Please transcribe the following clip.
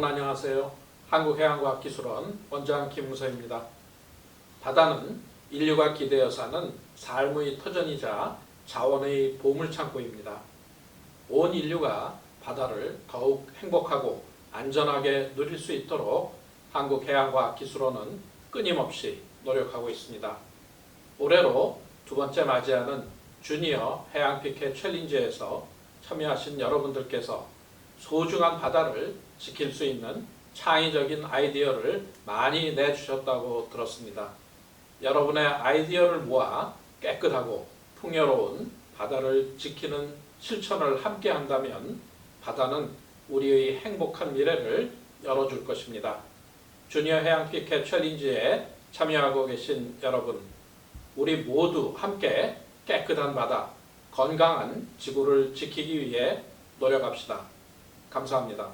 여러분 안녕하세요. 한국해양과학기술원 원장 김웅서입니다. 바다는 인류가 기대어 사는 삶의 터전이자 자원의 보물창고입니다. 온 인류가 바다를 더욱 행복하고 안전하게 누릴 수 있도록 한국해양과학기술원은 끊임없이 노력하고 있습니다. 올해로 두 번째 맞이하는 주니어 해양피케 챌린지에서 참여하신 여러분들께서 소중한 바다를 지킬 수 있는 창의적인 아이디어를 많이 내주셨다고 들었습니다. 여러분의 아이디어를 모아 깨끗하고 풍요로운 바다를 지키는 실천을 함께 한다면 바다는 우리의 행복한 미래를 열어줄 것입니다. 주니어 해양 피켓 챌린지에 참여하고 계신 여러분, 우리 모두 함께 깨끗한 바다, 건강한 지구를 지키기 위해 노력합시다. 감사합니다.